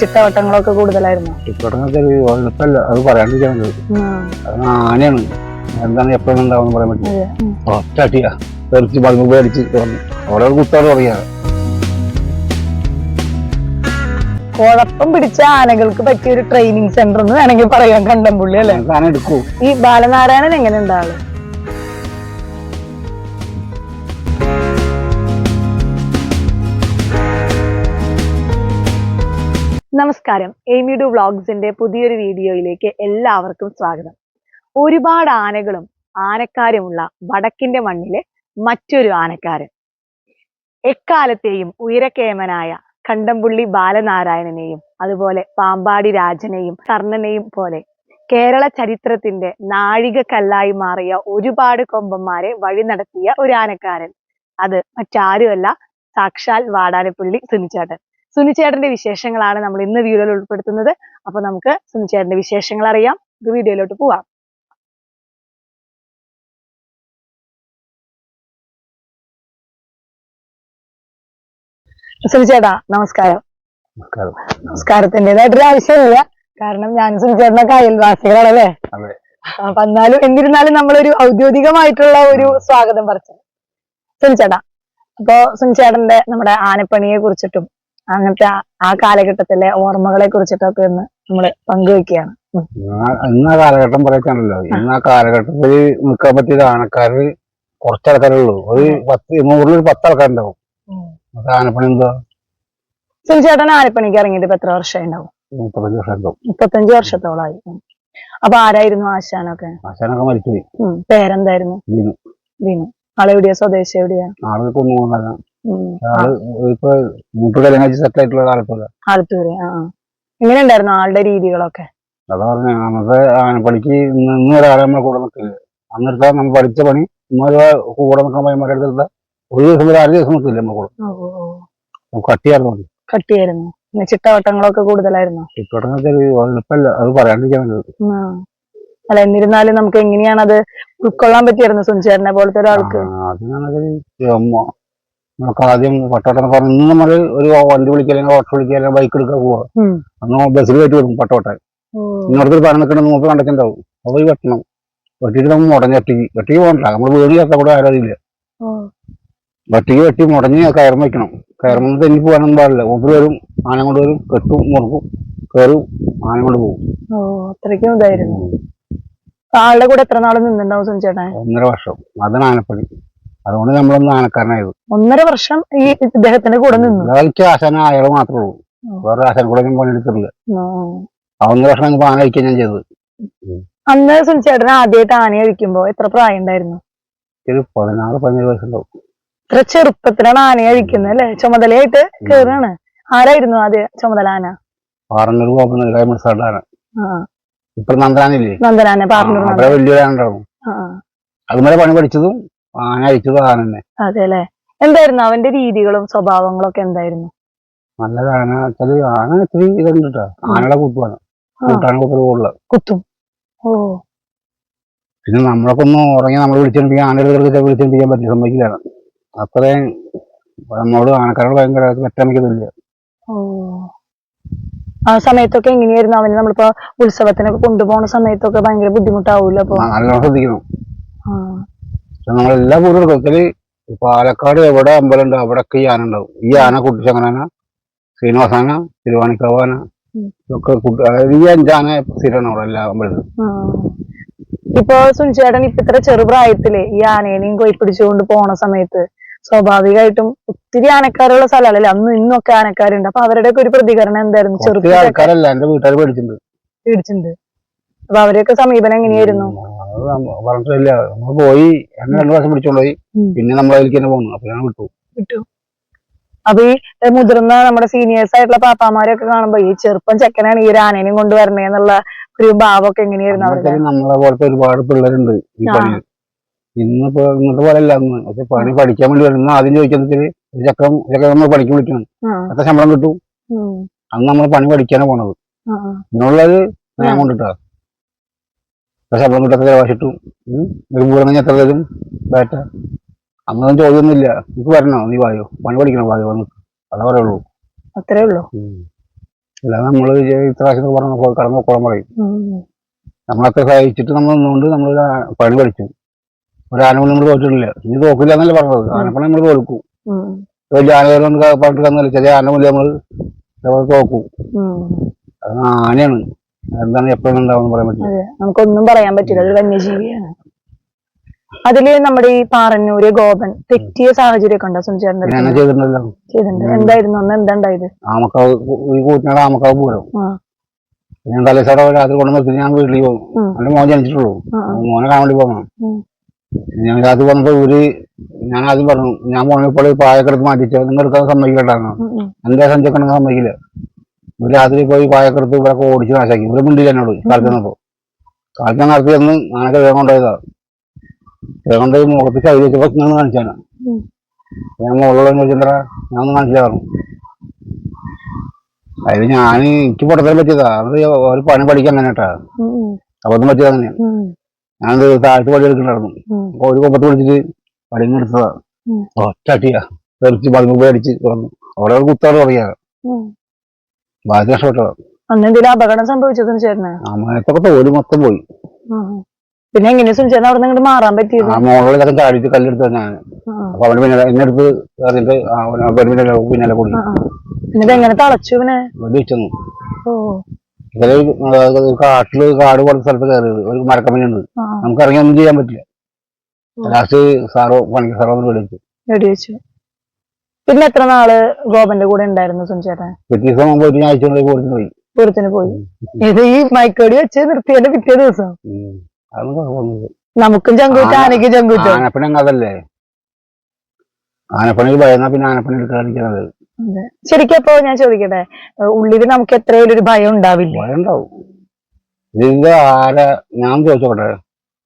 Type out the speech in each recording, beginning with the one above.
ചിട്ടവട്ടങ്ങളൊക്കെ കൂടുതലായിരുന്നു. ചിട്ടവട്ടങ്ങളൊക്കെ എളുപ്പമല്ല അത് പറയാണ്ടിരിക്കാൻ അത് ആനയാണ്. എന്താണ് എപ്പോഴും ഉണ്ടാവും പറയാൻ പറ്റില്ല. ഒറ്റട്ടിയാ തെറിച്ച് ബൾബ് പേടിച്ച് വന്നു അവിടെ ഒരു കുത്തോട് പറയാ. കുഴപ്പം പിടിച്ച ആനകൾക്ക് പറ്റിയ ഒരു ട്രെയിനിങ് സെന്റർ എന്ന് വേണമെങ്കിൽ പറയാൻ കണ്ടംപുള്ളി അല്ലെ? ഈ ബാലനാരായണൻ എങ്ങനെ ഉണ്ടാൾ നമസ്കാരം. എയ്മിഡു വ്ളോഗ്സിന്റെ പുതിയൊരു വീഡിയോയിലേക്ക് എല്ലാവർക്കും സ്വാഗതം. ഒരുപാട് ആനകളും ആനക്കാരുമുള്ള വടക്കിന്റെ മണ്ണിലെ മറ്റൊരു ആനക്കാരൻ. എക്കാലത്തെയും ഉയരക്കേമനായ കണ്ടംപുള്ളി ബാലനാരായണനെയും അതുപോലെ പാമ്പാടി രാജനെയും കർണനെയും പോലെ കേരള ചരിത്രത്തിന്റെ നാഴികക്കല്ലായി മാറിയ ഒരുപാട് കൊമ്പന്മാരെ വഴി നടത്തിയ ഒരു ആനക്കാരൻ. അത് മറ്റാരുമല്ല സാക്ഷാൽ വാടാനപ്പള്ളി സുനിച്ചേട്ടൻ. സുനിച്ചേട്ടന്റെ വിശേഷങ്ങളാണ് നമ്മൾ ഇന്ന് വീഡിയോയിൽ ഉൾപ്പെടുത്തുന്നത്. അപ്പൊ നമുക്ക് സുനിച്ചേട്ടന്റെ വിശേഷങ്ങൾ അറിയാം. വീഡിയോയിലോട്ട് പോവാം. സുനിച്ചേട്ടാ നമസ്കാരം. നമസ്കാരം. നമസ്കാരത്തിന്റെതായിട്ടൊരു ആവശ്യമില്ല. കാരണം ഞാൻ സുനിച്ചേട്ടനൊക്കെ അയൽവാസികളാണല്ലേ? അപ്പൊ എന്നാലും എന്നിരുന്നാലും നമ്മളൊരു ഔദ്യോഗികമായിട്ടുള്ള ഒരു സ്വാഗതം പറിച്ചു സുനിച്ചേട്ടാ അപ്പോ സുനിച്ചേട്ടന്റെ നമ്മുടെ ആനപ്പണിയെ കുറിച്ചിട്ടും അങ്ങനത്തെ ആ- കാലഘട്ടത്തിലെ ഓർമ്മകളെ കുറിച്ചിട്ടൊക്കെ ഒന്ന് നമ്മൾ പങ്കുവെക്കുകയാണ്. ഇന്ന ആ കാലഘട്ടം പറയച്ചാണല്ലോ ഇന്ന ആ കാലഘട്ടത്തിൽ നിൽക്കാൻ പറ്റിയത് ആനക്കാര് കുറച്ചാൾക്കാരേ ഉള്ളൂ. ഒരു പത്ത് നൂറിൽ ഒരു പത്ത് ആൾക്കാരുണ്ടാവും. ആനപ്പണി എന്താ? സുനിച്ചേട്ടൻ ആനപ്പണിക്ക് ഇറങ്ങിയിട്ട് ഇപ്പൊ എത്ര വർഷം ഉണ്ടാവും മുപ്പത്തഞ്ച് വർഷം മുപ്പത്തഞ്ച് വർഷത്തോളമായി. അപ്പൊ ആരായിരുന്നു ആശാനൊക്കെ? ആശാനൊക്കെ മരിച്ചു പേരെന്തായിരുന്നു? വീണു വീണു ആളെവിടെയാ? സ്വദേശം എവിടെയാ? ആൾ. ആൾ ഇപ്പൊ മൂട്ട് കല്യാണം കഴിച്ച് സെറ്റ് ആയിട്ടുള്ള കാലത്തല്ല? ആലത്തൂര് ആ ആ. എങ്ങനെ ഉണ്ടായിരുന്നു ആളുടെ രീതികളൊക്കെ? അതാ പറഞ്ഞ അന്നത്തെ ആനപ്പണിക്ക് ഇന്ന് ഒരാളെ നമ്മളെ കൂടെ നിൽക്കില്ല. നമ്മൾ പഠിച്ച പണി ഇന്നൊരു കൂടെ നിൽക്കാൻ പയ്യന്മാരെ അടുത്തെടുത്ത ഒരു ദിവസം ഒരു അര ദിവസം നിൽക്കില്ല നമ്മളെ കൂടെ. കട്ടിയായിരുന്നു കട്ടിയായിരുന്നു. പിന്നെ ചിട്ടവട്ടങ്ങളൊക്കെ കൂടുതലായിരുന്നു? ചിട്ടവട്ടങ്ങളൊക്കെ എളുപ്പമല്ല അത് പറയാണ്ടിരിക്കാൻ അല്ല എന്നിരുന്നാലും നമുക്ക് എങ്ങനെയാണ് അത് ഉൾക്കൊള്ളാൻ പറ്റിയായിരുന്നു സുഞ്ചേരനെ പോലത്തെ ഒരാൾക്ക്? അതിനാണെങ്കിൽ നമുക്ക് ആദ്യം പട്ടോട്ടം പറഞ്ഞു ഇന്ന് നമ്മൾ ഒരു വണ്ടി വിളിക്കുക അല്ലെങ്കിൽ ഓട്ടോ വിളിക്കുക അല്ലെങ്കിൽ ബൈക്ക് എടുക്കാൻ പോവാ. അന്ന് ബസ്സിൽ കയറ്റി വിടും പട്ടോട്ടെ. ഇന്നോടത്തിൽ പറഞ്ഞു നിൽക്കണം മൂപ്പ് കണ്ടിട്ടുണ്ടാവും. അപ്പൊ ഈ വെട്ടണം. വെട്ടിയിട്ട് നമ്മൾ മുടങ്ങി ഒറ്റയ്ക്ക് ഒറ്റയ്ക്ക് പോകണ്ട. നമ്മൾ വീട് ചേർത്താൽ കൂടെ ആരാധില്ല ഒറ്റയ്ക്ക് വെട്ടി മുടങ്ങി കയറും വയ്ക്കണം കയറുമ്പോൾ തെന്നി പോകാനൊന്നും പാടില്ല. മൂപ്പര് വരും ആന കൊണ്ട് വരും കെട്ടും മുറുക്കും കയറും ആന കൊണ്ട് പോകും ഓ അത്രയ്ക്കും ഇതായിരുന്നു. ആളുടെ കൂടെ എത്ര നാൾ നിന്നുണ്ടാവും ഒന്നര വർഷം. അതാണ് ആനപ്പണി. അതുകൊണ്ട് നമ്മളൊന്ന് ആനക്കാരനായത് ഒന്നര വർഷം ഈ ഇദ്ദേഹത്തിന്റെ കൂടെ നിന്നു. എനിക്ക് ആശാന അയാൾ മാത്രമേ ഉള്ളൂ. വേറെ ആശാൻ കൂടെ ഞാൻ പണിയെടുക്കില്ല ആ. ഒന്നര വർഷം അങ്ങ് ആന കഴിക്കാൻ ഞാൻ ചെയ്തത് അന്ന് സുനിച്ചേട്ടൻ ആദ്യമായിട്ട് ആന കഴിക്കുമ്പോ എത്ര പ്രായം ഉണ്ടായിരുന്നു ഒരു പതിനാറ് പതിനേഴ് വയസ്സുണ്ടാവും. ഇത്ര ചെറുപ്പത്തിലാണ് ആന കഴിക്കുന്നത് അല്ലെ? ചുമതലയായിട്ട് കേറാണ്. ആരായിരുന്നു ആദ്യ ചുമതല ആന? പാറന്നൂർ ആ ഇപ്പൊ നന്ദനാനില്ലേ? നന്ദനാന പാറന്നൂർ വലിയൊരു ആന ഉണ്ടാവും. അതുപോലെ പണി പഠിച്ചതും എന്തായിരുന്നു അവന്റെ രീതികളും സ്വഭാവങ്ങളും ഒക്കെ എന്തായിരുന്നു? നല്ലതാണ് ആന വെച്ചാൽ ആന ഇത്തിരി ഇതുണ്ട് കേട്ടോ ആനയുടെ. കൂട്ടാണ് കൂടുതൽ കുത്തും. ഓ. പിന്നെ നമ്മളൊക്കെ ഒന്ന് ഉറങ്ങി നമ്മൾ വിളിച്ചിട്ടുണ്ടെങ്കിൽ ആനയുടെ അടുത്ത് ചെയ്യാൻ പറ്റില്ല സമ്മതിക്കില്ലാണ് അത്രയും നമ്മളോട് ആനക്കാരോട് ഭയങ്കര പറ്റാമിക്കുന്നില്ല ആ സമയത്തൊക്കെ എങ്ങനെയായിരുന്നു അവന് നമ്മളിപ്പോ ഉത്സവത്തിനൊക്കെ കൊണ്ടുപോകുന്ന സമയത്തൊക്കെ ഭയങ്കര ബുദ്ധിമുട്ടാവൂല്ലോ അപ്പൊ? നല്ലോണം ശ്രദ്ധിക്കണം. ആ. കൂടുതൽ എടുക്കും പാലക്കാട് എവിടെ അമ്പലം ഉണ്ടോ അവിടെയൊക്കെ ഈ ആന ഉണ്ടാവും. ഈ ആന കുട്ടിച്ചങ്ങനാന ശ്രീനിവാസാന തിരുവാണിക്കാവാന. ഇതൊക്കെ കുട്ടി അതായത് ഈ അഞ്ചാന സ്ഥിരമാണ് അവിടെ എല്ലാ അമ്പലത്തിലും. ഇപ്പൊ സുനിച്ചേട്ടൻ ഇപ്പൊ ഇത്ര ചെറുപ്രായത്തിൽ ഈ ആനേനെയും കൊയി പിടിച്ചുകൊണ്ട് പോണ സമയത്ത് സ്വാഭാവികമായിട്ടും ഒത്തിരി ആനക്കാരുള്ള സ്ഥലമല്ലേ? അന്ന് ഇന്നൊക്കെ ആനക്കാരുണ്ട്. അപ്പൊ അവരുടെയൊക്കെ ഒരു പ്രതികരണം എന്തായിരുന്നു? ചെറുപ്പം ആൾക്കാരല്ല എന്റെ വീട്ടുകാർ പേടിച്ചിട്ടുണ്ട്. പേടിച്ചിട്ടുണ്ട്. അപ്പൊ അവരെയൊക്കെ സമീപനം എങ്ങനെയായിരുന്നു? അത് പറഞ്ഞിട്ടില്ല നമ്മൾ പോയി എന്നെ രണ്ടു പ്രാവശ്യം പിടിച്ചോണ്ട് പോയി പിന്നെ നമ്മൾ അതിലേക്ക് തന്നെ പോകുന്നു അപ്പൊ ഞാൻ വിട്ടു. വിട്ടു. അപ്പൊ ഈ മുതിർന്ന നമ്മുടെ സീനിയേഴ്സ് ആയിട്ടുള്ള പാപ്പാമാരൊക്കെ കാണുമ്പോ ഈ ചെറുപ്പം ചെക്കനാണ് ഈ ഒരു ആനേനെയും കൊണ്ടുവരണേ എന്നുള്ള ഒരു ഭാവമൊക്കെ എങ്ങനെയായിരുന്നു അവർക്ക് നമ്മളെ പോലത്തെ ഒരുപാട് പിള്ളേരുണ്ട് ഈ പണി ഇന്നിപ്പോ ഇന്നത്തെ പോലെ അല്ല പക്ഷെ പണി പഠിക്കാൻ വേണ്ടി വരുന്ന ആദ്യം ചോദിക്കുന്നത് ഒരു ചക്രം ചക്രം നമ്മൾ പഠിക്കാൻ വിളിക്കണം. അത്ര ശമ്പളം കിട്ടും. അന്ന് നമ്മൾ പണി പഠിക്കാനാണ് പോണത്. ഇന്നുള്ളത് ഞാൻ കൊണ്ടിട്ടാ. ശമ്പളം കിട്ടാത്ത ചിലവാശിട്ടു ഒരു പൂരം എത്ര തരും? ബാറ്റ. അങ്ങനെ ചോദ്യമൊന്നുമില്ല. എനിക്ക് വരണോ? നീ വായോ? പണി പഠിക്കണം? വായോ? വന്ന് അതേ പറയുള്ളൂ. അത്രേ ഉള്ളൂ. അല്ലാതെ നമ്മൾ ഇത്ര പ്രാവശ്യം പറഞ്ഞു കടന്നു നോക്കോളം പറയും. നമ്മളൊക്കെ സഹിച്ചിട്ട് നമ്മൾ നിന്നുകൊണ്ട് നമ്മൾ പണി പഠിച്ചു. ഒരു ആനപ്പണി നമ്മൾ തോറ്റിട്ടില്ല. ഇനി തോക്കില്ല എന്നല്ലേ പറഞ്ഞത്. ആനപ്പണി നമ്മൾ തോൽക്കും. വലിയ ആനകൾ പറഞ്ഞിട്ട് തന്നില്ല ചെറിയ ആന മുതൽ നമ്മൾ തോക്കും. അത് ആനയാണ്. എന്താണ് എപ്പോഴും ഉണ്ടാവും പറയാൻ പറ്റില്ല. അതെ നമുക്കൊന്നും പറയാൻ പറ്റില്ല. അതൊരു വന്യജീവിയാണ്. അതിൽ നമ്മുടെ ഈ പാറന്നൂര് ഗോപൻ തെറ്റിയ സാഹചര്യമൊക്കെ ഉണ്ടോ സുനിച്ചേട്ടന്റെ ചെയ്തിട്ടുണ്ടല്ലോ. ചെയ്തിട്ടുണ്ട്. എന്തായിരുന്നു? അന്ന് എന്താ ഉണ്ടായത്? ആമക്കാവ് ഈ കൂട്ടിനാട് ആമക്കാവ് പൂരം. ആ. ഞാൻ തലേസോടെ രാത്രി കൊണ്ടു നിർത്തി ഞാൻ വീട്ടിൽ പോകും ഉം. എന്റെ മോൻ ജനിച്ചിട്ടുള്ളൂ. ആ, ആ. മോനെ കാണാൻ വേണ്ടി പോകണം ഉം. ഞാൻ രാത്രി ഒരു ഞാൻ ആദ്യം പറഞ്ഞു ഞാൻ പോണപ്പോൾ പായക്കെടുത്ത് മാറ്റിച്ചോ നിങ്ങൾ എടുക്കാൻ ഉം, ഉം. എന്റെ സമ്മതിക്കില്ല. രാത്രി പോയി പായക്കെടുത്ത് ഇവിടെ ഓടിച്ച് നാശാക്കി. ഇവർ മിണ്ടില്ല എന്നോട് കാലത്ത് നിന്നപ്പോ കാലത്ത് നടത്തി വന്ന് ഞാനൊക്കെ വേഗം കൊണ്ടുപോയതാ. വേഗം കൊണ്ടുപോയി മുഖത്ത് കൈ വെച്ചപ്പോ ഇങ്ങനെ കാണിച്ചാണ് ഞാൻ മുകളിലുള്ള ചോദിച്ചാ ഞാൻ ഒന്ന് കാണിച്ചില്ല പറഞ്ഞു. ഞാൻ എനിക്ക് പൊട്ടത്തിൽ പറ്റിയതാ. ഒരു പണി പഠിക്കാൻ അങ്ങനെ കേട്ടാ. അബദ്ധം പറ്റിയത് അങ്ങനെയാണ് ഞാൻ ഞാനത് താഴത്ത് പടി എടുക്കണ്ടായിരുന്നു അപ്പൊ ഒരു കൊപ്പത്ത് പിടിച്ചിട്ട് പടിങ്ങ് എടുത്തതാ. ഒറ്റ അടിയാ തെറിച്ച് പതിമുമ്പ് അടിച്ച് തുറന്നു അവിടെ കുത്താറ് തുടങ്ങിയ അന്ന് എന്തെങ്കിലും അപകടം സംഭവിച്ചോ സുനിച്ചേട്ടന് ആ മനത്തൊക്കെ തോൽ മൊത്തം പോയി. പിന്നെ എങ്ങനെ സുനിച്ചേട്ടൻ അവിടെ നിന്ന് മാറാൻ പറ്റിയത്? ആ കല്ലെടുത്ത് ഞാൻ അപ്പൊ അവന് പിന്നെ എന്നെ അവന് പിന്നാലെ കൂടി. പിന്നെ എങ്ങനെ തളച്ചു ഇവനെ? ഓ. ഇവർ കാട്ടിൽ കാട് പോലത്തെ സ്ഥലത്ത് കയറിയത്. ഒരു മരക്കമ്പനിയുണ്ട് നമുക്ക് ഇറങ്ങി ഒന്നും ചെയ്യാൻ പറ്റില്ല. ലാസ്റ്റ് സാറോ പണിക്ക് സാറോ ഒന്ന് വെടിവെച്ചു. വെടിവെച്ചു. പിന്നെ എത്ര നാൾ ഗോപന്റെ കൂടെ ഉണ്ടായിരുന്നു സുനിച്ചേട്ടൻ? പിറ്റേ ദിവസം പോയി പോയി പൂരത്തിന് പോയി. ഇത് ഈ മൈക്കോടി വെച്ച് നിർത്തിയതിന്റെ പിറ്റേ ദിവസം. ഉം. അതൊന്നും കുഴപ്പമൊന്നുമില്ല. നമുക്കും ചങ്കൂറ്റ ആന- ആനയ്ക്ക് ചങ്കൂറ്റ ആനപ്പണി അതല്ലേ ആനപ്പണി ഭയന്നാ പിന്നെ ആനപ്പണി എടുക്കാതിരിക്കുന്നത് ശരിക്കും അപ്പൊ ഞാൻ ചോദിക്കട്ടെ ഉള്ളിൽ നമുക്ക് എത്രയും ഒരു ഭയം ഉണ്ടാവില്ല? ഭയം ഉണ്ടാവും ഇതിന്റെ ആര ഞാൻ ചോദിച്ചോട്ടെ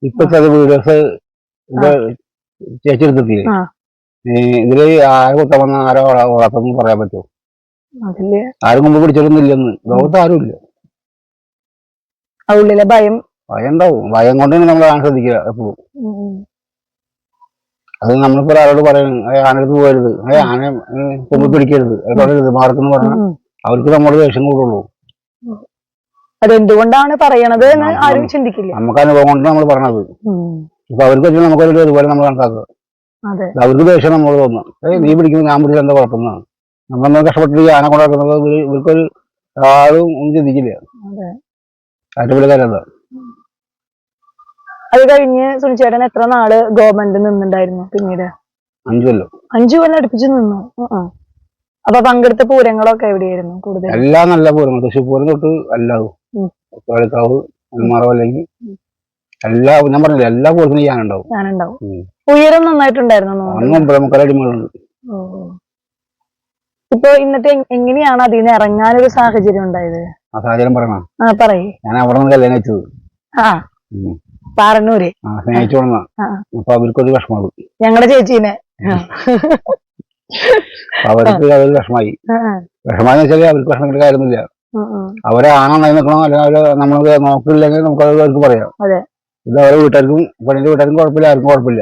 ഇപ്പത്തെ വീഡിയോസ് ചേച്ചി എടുത്തിട്ടില്ലേ ഇതിൽ ആര കുത്താൻ വന്ന ആരോ ഓളാത്തൊന്നും പറയാൻ പറ്റുമോ ആരും മുമ്പ് പിടിച്ചിട്ടൊന്നും ഇല്ലെന്ന് ലോകത്ത് ആരും ഇല്ല ഉള്ളിലെ ഭയം. ഭയം ഉണ്ടാവും ഭയം കൊണ്ടാണ് നമ്മൾ ആന ശ്രദ്ധിക്കുക എപ്പോഴും. അത് നമ്മളിപ്പോ ഒരാളോട് പറയണം "ഏയ് ആനടുത്ത് പോകരുത്. ആനെ കൊമ്പ് പിടിക്കരുത്. പറയരുത് മാർക്കെന്ന് പറഞ്ഞാൽ. അവർക്ക് നമ്മളോട് ദേഷ്യം കൂടുള്ളൂ അതെന്തുകൊണ്ടാണ് പറയണത് എന്ന് ആരും ചിന്തിക്കില്ല. നമുക്ക് അനുഭവം കൊണ്ട് നമ്മൾ പറഞ്ഞത്. ഇപ്പൊ അവർക്ക് നമുക്കൊരു ഒരുപോലെ നമ്മൾ കണക്കാക്കുക. അവർക്ക് ദേഷ്യം നമ്മളോട് തോന്നും ഏയ് നീ പിടിക്കുമ്പോൾ ഞാൻ പിടിച്ചാൽ എന്താ കുഴപ്പമെന്നാണ് നമ്മൾ കഷ്ടപ്പെട്ടിട്ട് ആന കൊണ്ടാക്കുന്നത് ഇവർക്കൊരു ആളും ഒന്നും ചിന്തിക്കില്ല. എന്താ അത് കഴിഞ്ഞ് സുനിച്ചേട്ടൻ എത്ര നാൾ ഗവൺമെന്റ് നിന്നുണ്ടായിരുന്നു പിന്നീട്? അഞ്ചു കൊല്ലം. അഞ്ചു കൊല്ലം അടുപ്പിച്ച് നിന്നു. അപ്പൊ പങ്കെടുത്ത പൂരങ്ങളൊക്കെ എവിടെയായിരുന്നു കൂടുതൽ എല്ലാം നല്ല പൂരങ്ങൾ തൃശ്ശൂർ പൂരം തൊട്ട് എല്ലാവും ഉം. കളിക്കാവ് നെന്മാറ അല്ലെങ്കിൽ എല്ലാ ഞാൻ പറഞ്ഞില്ല എല്ലാ പൂരത്തിനും ഞാനുണ്ടാവും ഞാനുണ്ടാവും. ഉയരം നന്നായിട്ടുണ്ടായിരുന്നു ഓ, ഓ. ഇപ്പൊ ഇന്നത്തെ എങ്- എങ്ങനെയാണ് അതിൽ നിന്ന് ഇറങ്ങാനൊരു സാഹചര്യം ഉണ്ടായത്? ആ സാഹചര്യം പറയണോ? ആ പറയേ. ഞാൻ അവിടെ നിന്ന് കല്യാണം വെച്ചത് ആ. പാറന്നൂര്. ആ സ്നേഹിച്ചു ആ. അപ്പൊ അവർക്കൊരു വിഷമം ഞങ്ങളുടെ ചേച്ചീനെ. അവർക്ക് അതൊരു വിഷമായി. വിഷമാന്ന് വെച്ചാൽ അവർക്ക് വിഷമത്തിന്റെ കാര്യമൊന്നുമില്ല. അവരെ ആണോ നിൽക്കണോ? അല്ലെങ്കിൽ അവർ നമ്മൾ നോക്കില്ലെങ്കിൽ നമുക്ക് അവർക്ക് പറയാം. ഇത് അവരെ വീട്ടുകാർക്കും പെണ്ണിന്റെ വീട്ടുകാർക്കും കുഴപ്പമില്ല ആർക്കും കുഴപ്പമില്ല.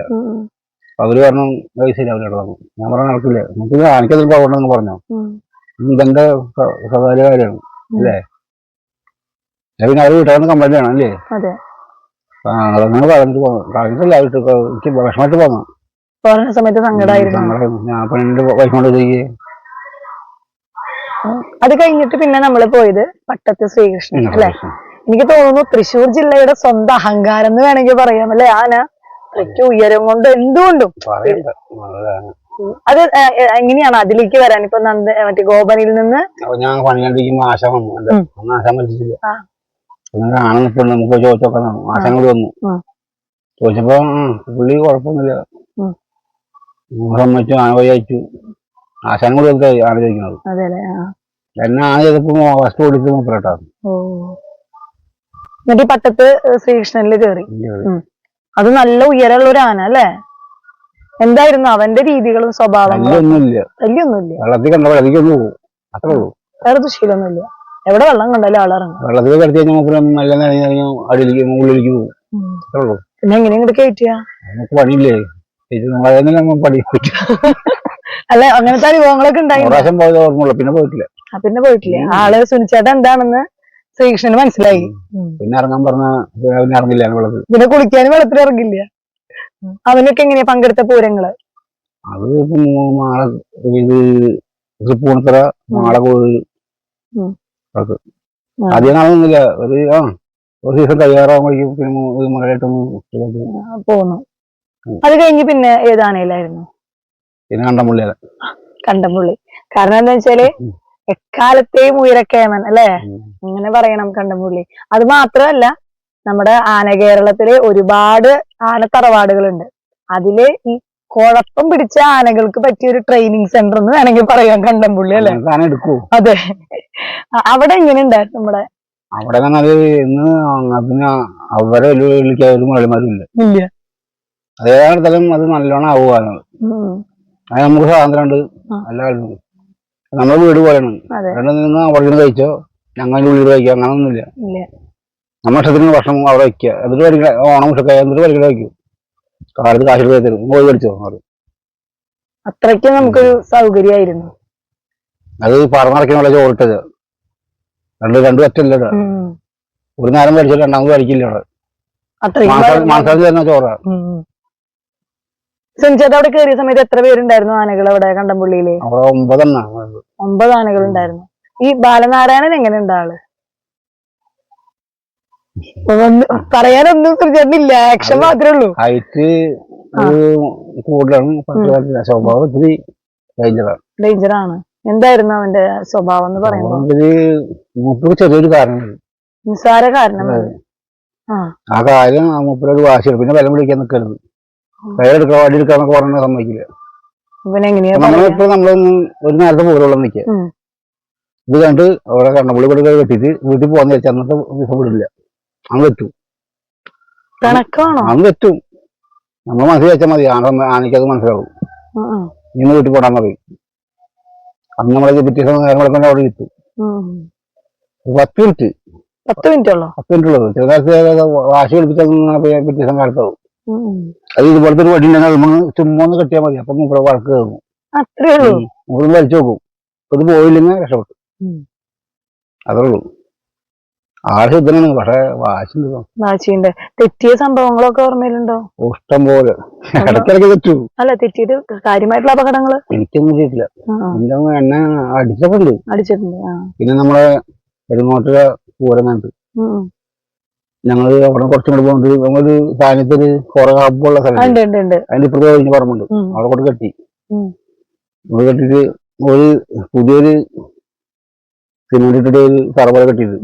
അവർ പറഞ്ഞു അത് ശരിയാവില്ല പറഞ്ഞു ഞാൻ പറഞ്ഞു നടക്കില്ല. നമുക്ക് എനിക്കതിൽ കുഴപ്പമുണ്ടെന്ന് പറഞ്ഞു. ഇതെന്റെ സ്വ- സ്വകാര്യ കാര്യമാണ് അല്ലേ? പിന്നെ അവർ വീട്ടുകാരുടെ കംപ്ലൈന്റ് ആണ് അല്ലേ? അതങ്ങനെ പറഞ്ഞിട്ട് പോന്നു. പറഞ്ഞിട്ടില്ല എനിക്ക് വിഷമമായിട്ട് പോന്നു. പറഞ്ഞ സമയത്ത് സങ്കടമായിരുന്നു. ഞാൻ പെണ്ണിന്റെ വൈഫോണ്ട് ചെയ്യേ. അത് കഴിഞ്ഞിട്ട് പിന്നെ നമ്മൾ പോയത് പട്ടത്ത് ശ്രീകൃഷ്ണൻ അല്ലെ? എനിക്ക് തോന്നുന്നു തൃശ്ശൂർ ജില്ലയുടെ സ്വന്തം അഹങ്കാരം എന്ന് വേണമെങ്കിൽ പറയാം അല്ലെ? ആന അത്രയ്ക്ക് ഉയരം കൊണ്ട് എന്തുകൊണ്ടും. അത് എങ്ങനെയാണ് അതിലേക്ക് വരാൻ? ഇപ്പൊ നന്ദ മറ്റേ ഗോപനിൽ നിന്ന്? ഞാൻ പണി കണ്ടിരിക്കുമ്പോ ആശ വന്നു. ആശ മരിച്ചില്ല. അങ്ങനെ ആണെന്ന് ഇപ്പൊ നമുക്ക് ചോദിച്ചൊക്കെ ആശ വന്നു. ചോദിച്ചപ്പോ പുള്ളി കുഴപ്പമൊന്നുമില്ല. സമ്മതിച്ചു. ആന പോയി അയച്ചു. ആശാനും കൂടി ആന ചോദിക്കുന്നത്. എന്നെ ആന ചെയ്തപ്പോ ഓടിച്ചത് മൂപ്പരട്ടാ ഓ. എന്നിട്ട് ഈ പട്ടത്ത് ശ്രീകൃഷ്ണനിൽ കയറി അത് നല്ല ഉയരമുള്ള ഒരു ആന അല്ലേ? എന്തായിരുന്നു അവന്റെ രീതികളും സ്വഭാവം വലിയൊന്നുമില്ല വെള്ളത്തിൽ കണ്ട വെള്ളത്തിലേക്ക് ഒന്ന് പോകും. അത്രേ ഉള്ളൂ. വേറെ ദുശീലൊന്നുമില്ല. എവിടെ വെള്ളം കണ്ടാലും ആളിറങ്ങും വെള്ളത്തിൽ കിടത്തി കഴിഞ്ഞാൽ നല്ല അടിയിലേക്ക് ഉള്ളിലേക്ക് പോകും. അത്രേ ഉള്ളൂ. പിന്നെ എങ്ങനെ ഇങ്ങോട്ട് കയറ്റിയ നമുക്ക് പണിയില്ലേ? പണി അല്ലെ അങ്ങനത്തെ അനുഭവങ്ങളൊക്കെ ഉണ്ടായി. ഉണ്ടായിരുന്നു പ്രാവശ്യം പോയത് ഓർമ്മയുള്ളൂ പിന്നെ പോയിട്ടില്ല. പിന്നെ പോയിട്ടില്ല. ആൾ സുനിച്ചേട്ടൻ എന്താണെന്ന് ശ്രീകൃഷ്ണന് മനസ്സിലായി. പിന്നെ ഇറങ്ങാൻ പറഞ്ഞ പിന്നെ ഇറങ്ങില്ല വെള്ളത്തിൽ പിന്നെ കുളിക്കാനും വെള്ളത്തിൽ ഇറങ്ങില്ല. അവനൊക്കെ എങ്ങനെയാ പങ്കെടുത്ത പൂരങ്ങൾ? അത് മാള ഇത് തൃപ്പൂണിത്തറ ഒരു ആ ഒരു ദിവസം തയ്യാറാകുമ്പോഴേക്കും പിന്നെ മകളായിട്ടൊന്ന് പോന്നു. അത് കഴിഞ്ഞ് പിന്നെ ഏതാണേലായിരുന്നു പിന്നെ കണ്ടമുള്ളിയാല കണ്ടമുള്ളി കാരണം എന്താ വെച്ചാൽ. എക്കാലത്തെയും ഉയരക്കേമൻ അല്ലെ? അങ്ങനെ പറയണം കണ്ടംപുള്ളി അത് മാത്രമല്ല നമ്മുടെ ആന കേരളത്തിൽ ഒരുപാട് ആന തറവാടുകളുണ്ട് അതിൽ ഈ കുഴപ്പം പിടിച്ച ആനകൾക്ക് പറ്റിയ ഒരു ട്രെയിനിങ് സെന്റർ എന്ന് വേണമെങ്കിൽ പറയാം കണ്ടംപുള്ളി അല്ലെ? അതെ അവിടെ എങ്ങനെയുണ്ടായിരുന്നു നമ്മുടെ? അവിടെ ഇന്ന് അവരെ ഒരു ഇല്ല. അതേകാലത്തിലും അത് നല്ലോണം ആവുകയാണ്. അത് നമുക്ക് സ്വാതന്ത്ര്യം ഉണ്ട് ആ. നമ്മുടെ വീട് പോലെയാണ്. അതെ. അവിടെ അവിടെ കഴിച്ചോ? ഞങ്ങളുടെ ഉള്ളിൽ കഴിക്കുക. അങ്ങനൊന്നുമില്ല നമ്മുടെ ഇഷ്ടത്തിന് ഭക്ഷണം അവിടെ വയ്ക്കുക. എന്നിട്ട് പഠിക്കുക ഓണം വിഷക്കായ എന്നിട്ട് പഠിക്കണ വയ്ക്കും കാലത്ത് കാശ് തരും. പോയി പഠിച്ചോ പറയും. അത്രയ്ക്ക് നമുക്കൊരു സൗകര്യമായിരുന്നു. അത് പറന്നടക്കാനുള്ള ചോറിട്ടത്. രണ്ട് രണ്ട് പറ്റില്ല ഒരു നേരം പഠിച്ചിട്ട് രണ്ടാമത് പഠിക്കില്ല അവിടെ അത്രയ്ക്ക് മാസം തരുന്ന ചോറാ. സെഞ്ചേട്ട അവിടെ കയറിയ സമയത്ത് എത്ര പേരുണ്ടായിരുന്നു ആനകൾ അവിടെ കണ്ടംപുള്ളിയിൽ? അവിടെ ഒമ്പതെണ്ണ ഒമ്പത് ആനകൾ ഉണ്ടായിരുന്നു ഈ ബാലനാരായണൻ എങ്ങനെ ആൾ? ഒന്ന് പറയാനൊന്നും സുചേട്ടനില്ല ആക്ഷൻ മാത്രമേ ഉള്ളൂ. ഹൈറ്റ് കൂടുതലാണ്. സ്വഭാവം ഇത്തിരി ഡേഞ്ചറാണ്. ഡേഞ്ചർ ആണ് എന്തായിരുന്നു അവന്റെ സ്വഭാവം എന്ന് പറയുന്നത് ചെറിയൊരു കാരണം നിസ്സാര കാരണം ആ. കാര്യം ആ മൂപ്പരൊരു വാശിയാണ്. പിന്നെ വില പിടിക്കാൻ നിൽക്കരുത് കയ്യെടുക്കുക വാടി എടുക്കാന്നൊക്കെ പറഞ്ഞ സമ്മതിക്കില്ല. നമ്മളിപ്പോ നമ്മളൊന്നും ഒരു നേരത്തെ പോലുള്ള നിൽക്കുക. ഇത് കണ്ട് അവിടെ കണ്ണപ്പള്ളി കൂടെ കെട്ടിട്ട് വീട്ടിൽ പോകാന്ന് വെച്ചാൽ അന്നത്തെ ദിവസം വിടില്ല. അങ്ങ് വെച്ചു കണക്കാണോ? അങ്ങ് വെറ്റും നമ്മൾ മനസ്സിൽ വെച്ചാൽ മതി. ആനക്കത് ആനയ്ക്കത് മനസ്സിലാവും. ഇന്ന് വീട്ടിൽ പോടാൻ പറയും. അന്ന് നമ്മളെ പിറ്റേ സമയം നേരം കൊണ്ട് അവിടെ കിട്ടും പത്ത് മിനിറ്റ്. പത്ത് മിനിറ്റ് ഉള്ളോ? പത്ത് മിനിറ്റ് ഉള്ളത് ചില നേരത്തെ വാശി കളിപ്പിച്ചാൽ പിറ്റേ ദിവസം കാലത്താവും. അത് ഇതുപോലത്തെ ഒരു വടി ഉണ്ടെങ്കിൽ നമ്മൾ ചുമ്മാന്ന് കെട്ടിയാൽ മതി. അപ്പം ഇവിടെ വഴക്ക് കേൾക്കും. അത്രേ ഉള്ളൂ. വലിച്ചു നോക്കും. ഇത് പോയില്ലെങ്കിൽ രക്ഷപ്പെട്ടു. അതേ ഉള്ളൂ. ആൾ ശുദ്ധനാണ്. പക്ഷെ വാശിണ്ട് തെറ്റിയ സംഭവങ്ങളൊക്കെ ഓർമ്മയിലുണ്ടോ? ഇഷ്ടം പോലെ ഇടയ്ക്കിടയ്ക്ക് തെറ്റു. അല്ല തെറ്റിയിട്ട് കാര്യമായിട്ടുള്ള അപകടങ്ങൾ? എനിക്കൊന്നും ആ, എന്റെ എന്നെ അടിച്ചപ്പോണ്ട്. അടിച്ചിട്ടുണ്ട് പിന്നെ നമ്മളെ പെരുങ്ങോട്ടുക പൂരം ഉം. ഞങ്ങൾ അവിടെ കുറച്ചും കൂടി പോകുന്നത് നമ്മളൊരു സാധനത്തിൽ കുറെ ഹബ്ബുള്ള സ്ഥലം അതിന്റെ ഇപ്പുറത്തെ കഴിഞ്ഞ പറമ്പുണ്ട്. അവിടെ കൊണ്ട് കെട്ടി. അവിടെ കെട്ടിട്ട് ഒരു പുതിയൊരു സിമെന്റ് ഇട്ടിട്ട് ഒരു തറ കെട്ടിയത്.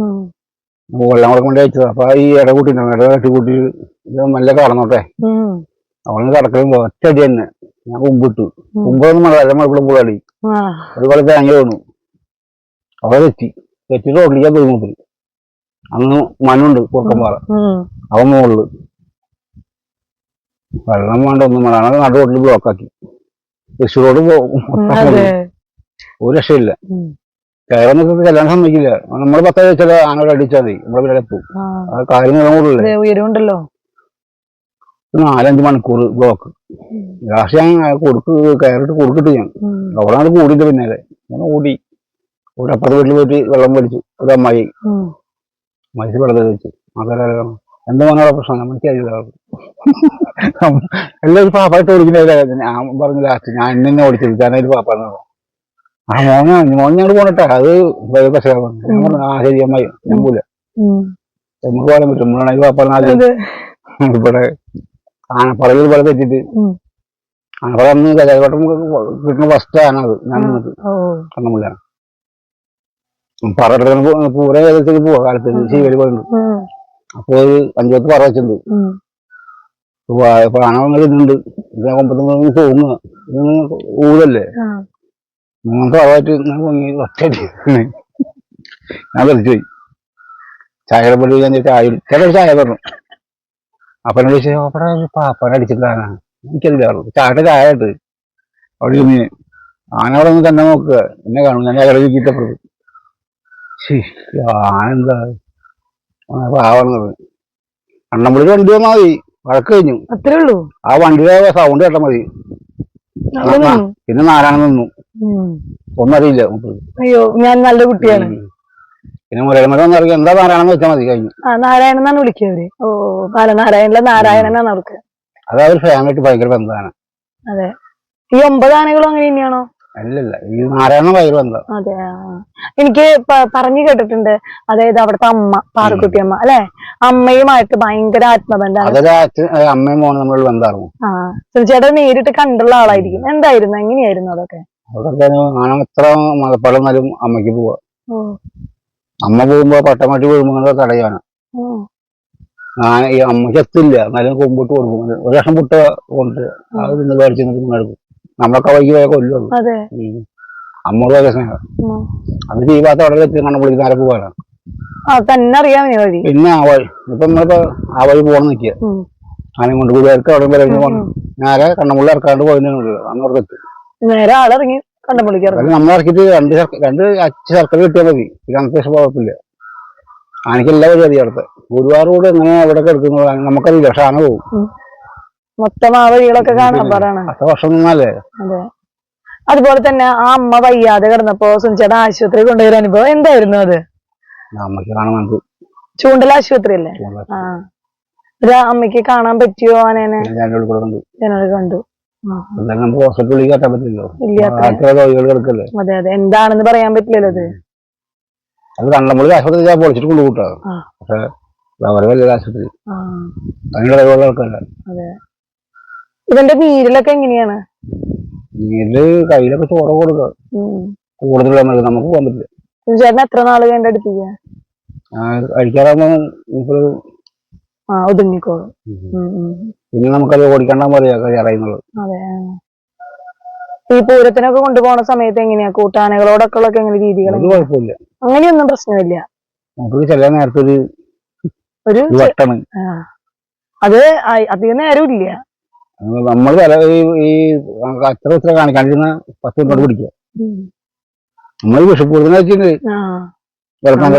വെള്ളം കൂടെ കൊണ്ട് അയച്ചത്. അപ്പൊ ഈ ഇട കൂട്ടിണ്ടാവും ഇട കെട്ടി കൂട്ടി നല്ല കടന്നോട്ടെ അവളെ കടക്കുമ്പോ ഒറ്റടി തന്നെ. ഞാൻ കുമ്പിട്ടു. കുമ്പൊന്നും മഴ മഴപ്പിളും ആ, അതുപോലെ തേങ്ങ വീണു. അവിടെ തെറ്റി തെറ്റി റോഡിലേക്ക് പോയി മൂപ്പര്. അന്ന് മനുണ്ട് കുറുക്കമ്പാറ അവ അവൻ മുകളിൽ വെള്ളം വേണ്ട ഒന്നും വേണ്ട. അങ്ങനെ നടു റോഡിൽ ബ്ലോക്ക് ആക്കി. തൃശ്ശൂർ റോഡ് പോകും ഒരു രക്ഷയില്ല. ഉം. കയറുന്നൊക്കെ കല്യാണം സമ്മതിക്കില്ല. നമ്മൾ പത്ത് വെച്ചാൽ ആനോട് അടിച്ചാൽ മതി. നമ്മളെ വീട്ടിൽ എത്തും. കാര്യം നീളം കൂടുതലേ അതെ ഉയരമുണ്ടല്ലോ. നാലഞ്ച് മണിക്കൂർ ബ്ലോക്ക്. ലാസ്റ്റ് ഞാൻ കൊടുക്ക് കയറിട്ട് കൊടുക്കിട്ട് ഞാൻ. അവിടെ കൂടിയിട്ട് പിന്നാലെ. ഞാൻ ഓടി. ഒരു അപ്പുറത്തെ വീട്ടിൽ പോയിട്ട് വെള്ളം വലിച്ചു ഒരു അമ്മായി. മനുഷ്യ വെള്ളം വെച്ചു അതെല്ലാം എന്താ പറഞ്ഞ പ്രശ്നം മനസ്സിലായില്ല അറിയില്ല. എല്ലാവരും പാപ്പായിട്ട് ഓടിക്കുന്നില്ല ഞാൻ പറഞ്ഞു ലാസ്റ്റ് ഞാൻ എന്നെ ഓടിച്ചത്. ഞാനൊരു പാപ്പാന്ന് പറഞ്ഞു. ആ മോനെ മോൻ ഞങ്ങൾ പോണട്ടെ. അത് പ്രശ്നമാണ്. ഞാൻ പറഞ്ഞു ആ ശരി അമ്മായി. ഞാൻ പോല. നമുക്ക് പോകാൻ പറ്റും. നമ്മളാണെങ്കിൽ പാപ്പാന്ന് ഇവിടെ ആനപ്പറയിൽ പോലെ തെറ്റിട്ട്. ആനപ്പറ അന്ന് കലാകോട്ടം കിട്ടുന്ന ഫസ്റ്റ് ആനത് ഞാൻ നിന്നത് ഓ. കണ്ണമുള്ള പറ പൂര ഏകദേശം പോവാ. കാലത്ത് ശീവലി പോയിട്ടുണ്ട്. അപ്പൊ ഒരു അഞ്ചു പത്ത് പറ വെച്ചിട്ടുണ്ട്. പ്രാണങ്ങൾ ഇതുണ്ട്. ഒമ്പത്തൊമ്പത് തോന്നുക ഇതൊന്ന് ഊതല്ലേ. മൂന്നാമത്തെ പറവായിട്ട് ഇങ്ങനെ പൊങ്ങി ഒറ്റയടി ഞാൻ തെളിച്ചു പോയി. ചായയുടെ പള്ളി ഞാൻ ചായ ചില ചായ പറഞ്ഞു അപ്പനോട് ചോദിച്ചു അവിടെ പാപ്പനെ അടിച്ചിട്ടാണ് എനിക്കറിയില്ല ചായയുടെ ചായ ആയിട്ട് അവിടെ ആന അവിടെ നിന്ന് തന്നെ നോക്കുക. എന്നെ കാണും. ഞാൻ ഇടവിക്കിട്ടപ്പുറത്ത് ആന എന്താ പാവണത് അണ്ണമ്പള്ളി വണ്ടി വന്നാ മതി. വഴക്ക് കഴിഞ്ഞു. അത്രേ ഉള്ളൂ? ആ വണ്ടിയുടെ സൗണ്ട് കേട്ടാ മതി. പിന്നെ നാരായണ നിന്നു. ഉം. ഒന്നും അറിയില്ല മൂപ്പര്. അയ്യോ ഞാൻ നല്ല കുട്ടിയാണ്. പിന്നെ മുരളിമല ഒന്നും അറിയാം എന്താ നാരായണെന്ന് വെച്ചാൽ മതി കഴിഞ്ഞു. ആ നാരായണൻ എന്നാണ് വിളിക്കുക ഓ ബാലനാരായണല്ല നാരായണനാണ് അവർക്ക്. അത് അവർ ഫാമിലിയായിട്ട് ഭയങ്കര ബന്ധമാണ്. അതെ. ഈ ഒമ്പത് ആനകളും അങ്ങനെ തന്നെയാണോ? അല്ലല്ല ഈ നാരായണ വയറ് അതെ. എനിക്ക് പറഞ്ഞു കേട്ടിട്ടുണ്ട്. അതായത് അവിടുത്തെ അമ്മ പാറുക്കുട്ടി അമ്മ അല്ലെ? അമ്മയുമായിട്ട് ഭയങ്കര ആത്മബന്ധമാണ്. അതൊരു അച്ഛൻ ഏ, അമ്മയും മോനും തമ്മിലുള്ള ബന്ധമായിരുന്നു ആ. ചേട്ടൻ നേരിട്ട് കണ്ടുള്ള ആളായിരിക്കും. എന്തായിരുന്നു? എങ്ങനെയായിരുന്നു അതൊക്കെ? അതൊക്കെ ആന എത്ര അമ്മയ്ക്ക് പോവാ. അമ്മ പോകുമ്പോ പട്ടമാട്ടി വീഴുമ്പോ തടയാണ് ആന ഈ അമ്മയ്ക്ക് എത്തില്ല. എന്നാലും കൊമ്പിട്ട് കൊടുക്കും. ഒരു ലക്ഷം പുട്ട കൊണ്ട് അത് നിന്ന് മേടിച്ച് നിന്ന് എടുക്കും നമ്മളൊക്കെ വൈകി പോയ കൊല്ലുള്ളൂ. അതെ. അമ്മ പോയ സ്നേഹം. അത് ചെയ്യാത്ത അവിടെ എത്തി കണ്ണം വിളിക്കുന്ന ആരെ പോകാനാണ് തന്നെ വഴി. പിന്നെ ആ വഴി. ഇപ്പൊ നമ്മളിപ്പോ ആ വഴി പോകണം. ആനയും കൊണ്ട് കൂടിയാർക്ക് അവിടെ വരെ പോകണം. നേരെ കണ്ണമുള്ള ഇറക്കാണ്ട് പോയതിനു അന്നോർക്ക് എത്തി. നേരെ ആളിറങ്ങി കണ്ടുപിടിക്കാറ് നമ്മൾ ഇറക്കിയിട്ട് രണ്ട് രണ്ട് അച്ഛ സർക്കിൾ കിട്ടിയാൽ മതി. അന്നത്തെ ദിവസം കുഴപ്പമില്ല ആനയ്ക്ക് എല്ലാ വഴി അറിയാം അടുത്ത് ഗുരുവായൂർ കൂടെ എങ്ങനെ അവിടെ കിടക്കുന്നത് നമുക്കറിയില്ല. പക്ഷെ ആന പോകും മൊത്തം ആ വഴികളൊക്കെ കാണാൻ പറയണം അതെ. അതുപോലെ തന്നെ ആ അമ്മ വയ്യാതെ കിടന്നപ്പോ സുനിച്ചേട്ടൻ ആശുപത്രി കൊണ്ടുവരുന്ന അനുഭവം എന്തായിരുന്നു അത്? ചൂണ്ടൽ ആശുപത്രി അല്ലേ? ആ. ഒരു അമ്മയ്ക്ക് കാണാൻ പറ്റിയോ ആനേനെ? കണ്ടു. അതെ അതെ. എന്താണെന്ന് പറയാൻ പറ്റില്ലല്ലോ അത്. ആശുപത്രി ഞാൻ പൊളിച്ചിട്ട് കൊണ്ടുകൂട്ടാ ആ. പക്ഷെ അവരെ വലിയ ആശുപത്രി. ആ. അതിനുള്ള കഴിവുള്ള ഇവന്റെ നീരിലൊക്കെ എങ്ങനെയാണ്? നീരിൽ കയ്യിലൊക്കെ ചോറ കൊടുക്കുക. കൂടുതൽ നമുക്ക് പോകാൻ പറ്റില്ല. ചേട്ടൻ എത്ര നാൾ കഴിഞ്ഞ അടുപ്പിക്കുക? കഴിക്കാറാകുമ്പോ ആ ഒതുങ്ങിക്കോളും. പിന്നെ നമുക്കത് ഓടിക്കണ്ടാ പറയാ കഴിയാറായിരുന്നുള്ളത് ഈ പൂരത്തിനൊക്കെ കൊണ്ടുപോകുന്ന സമയത്ത് എങ്ങനെയാ? കൂട്ടാനകളോടൊക്കെ ഉള്ള എങ്ങനെ രീതികൾ കുഴപ്പമില്ല. അങ്ങനെയൊന്നും പ്രശ്നമില്ല. നമുക്ക് ചില നേരത്തെ ഒരു ഒരു. അത് അധികം നേരം ഇല്ല നമ്മൾ ചില ഈ അത്ര ഇത്ര കാണിക്കാണ്ടിരുന്ന പത്ത് മിനിറ്റ് പിടിക്കുക. നമ്മൾ ഈ വിഷപ്പൂരത്തിന് വെച്ചിട്ടുണ്ട്. വെളുപ്പം.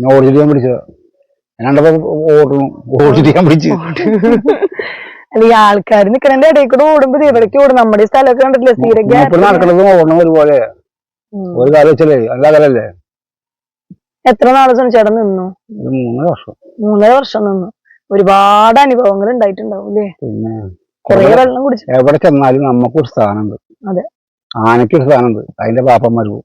ഞാൻ ഓടിച്ചിട്ട് ഞാൻ പിടിച്ചതാ. രണ്ടപ്പോ ഓടണം ഓടിച്ചിട്ട് ഞാൻ പിടിച്ചു. അല്ല ഈ ആൾക്കാർ നിക്കണന്റെ ഇടയിൽ കൂടെ ഓടുമ്പോ ഇവിടേക്ക് ഓടും. നമ്മുടെ സ്ഥലമൊക്കെ കണ്ടിട്ടില്ലേ? സ്ഥിരം gap മൂപ്പര് നടക്കണതും ഓടണം ഒരുപോലെ. ഒരു കാലം വെച്ചല്ലേ? എല്ലാ കാലല്ലേ എത്ര നാളെ ചേട്ടൻ നിന്നു? മൂന്നര വർഷം. മൂന്നര വർഷം നിന്നു. ഒരുപാട് അനുഭവങ്ങൾ ഉണ്ടായിട്ടുണ്ടാവും അല്ലേ പിന്നെ കൊറേ വെള്ളം കുടിച്ചു. എവിടെ ചെന്നാലും നമുക്കൊരു സ്ഥാനമുണ്ട് അതെ. ആനയ്ക്കൊരു സ്ഥാനമുണ്ട് അതിന്റെ പാപ്പന്മാർ പോകും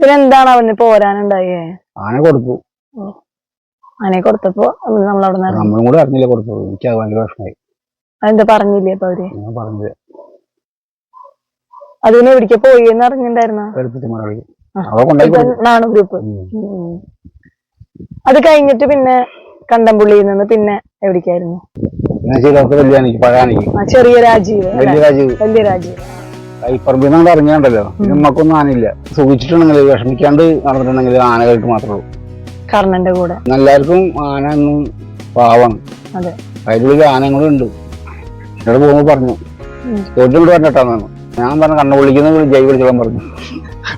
പിന്നെ എന്താണ് അവന് പോരാനുണ്ടായേ? ആന കൊടുത്തു. ആനയെ കൊടുത്തപ്പോ നമ്മളവിടെ നമ്മളും കൂടെ അറിഞ്ഞില്ല കൊടുത്തു എനിക്ക് അത് ഭയങ്കര വിഷമമായി. അതെന്താ പറഞ്ഞില്ലേ അപ്പൊ അവർ? ഞാൻ പറഞ്ഞത് അതിന് എവിടേക്ക് പോയി എന്ന് കൊടുത്തു. നാണു ഗ്രൂപ്പ് അത് കഴിഞ്ഞിട്ട് പിന്നെ കണ്ടംപുള്ളിയിൽ നിന്ന് പിന്നെ എവിടേക്കായിരുന്നു? ചെറിയ രാജീവ് വലിയ രാജീവ്. വലിയ രാജീവ്. കൈപ്പറമ്പിൽ നിന്നാണ്ട് ഇറങ്ങിയാണ്ടല്ലോ. നമ്മക്കൊന്നും ആനയില്ല. സുഖിച്ചിട്ടുണ്ടെങ്കിൽ വിഷമിക്കാണ്ട് നടന്നിട്ടുണ്ടെങ്കിൽ ആനകൾക്ക് മാത്രമേ ഉള്ളൂ. കർണന്റെ കൂടെ. എല്ലാവർക്കും ആന ഒന്നും പാവാണ്. അതെ. അതിനുള്ളിൽ ആനകളും ഉണ്ട്. എന്നോട് പോകുമ്പോൾ പറഞ്ഞു. ഉം. കൂടെ പറഞ്ഞിട്ടാണ് ഞാൻ പറഞ്ഞു കണ്ണു വിളിക്കുന്ന ജൈവ വിളിച്ചോളം പറഞ്ഞു.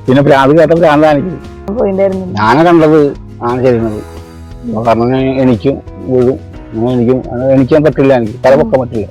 പിന്നെ പ്രാന്ത് കേട്ടപ്പോൾ പ്രാന്ത് ആനയ്ക്ക്. പോയിണ്ടായിരുന്നു ആന കണ്ടത് ആന ചെയ്യുന്നത് കാരണം എനിക്കും വീഴും. എനിക്കും എനിക്കാൻ പറ്റില്ല എനിക്ക്. തല പൊക്കാൻ പറ്റില്ല.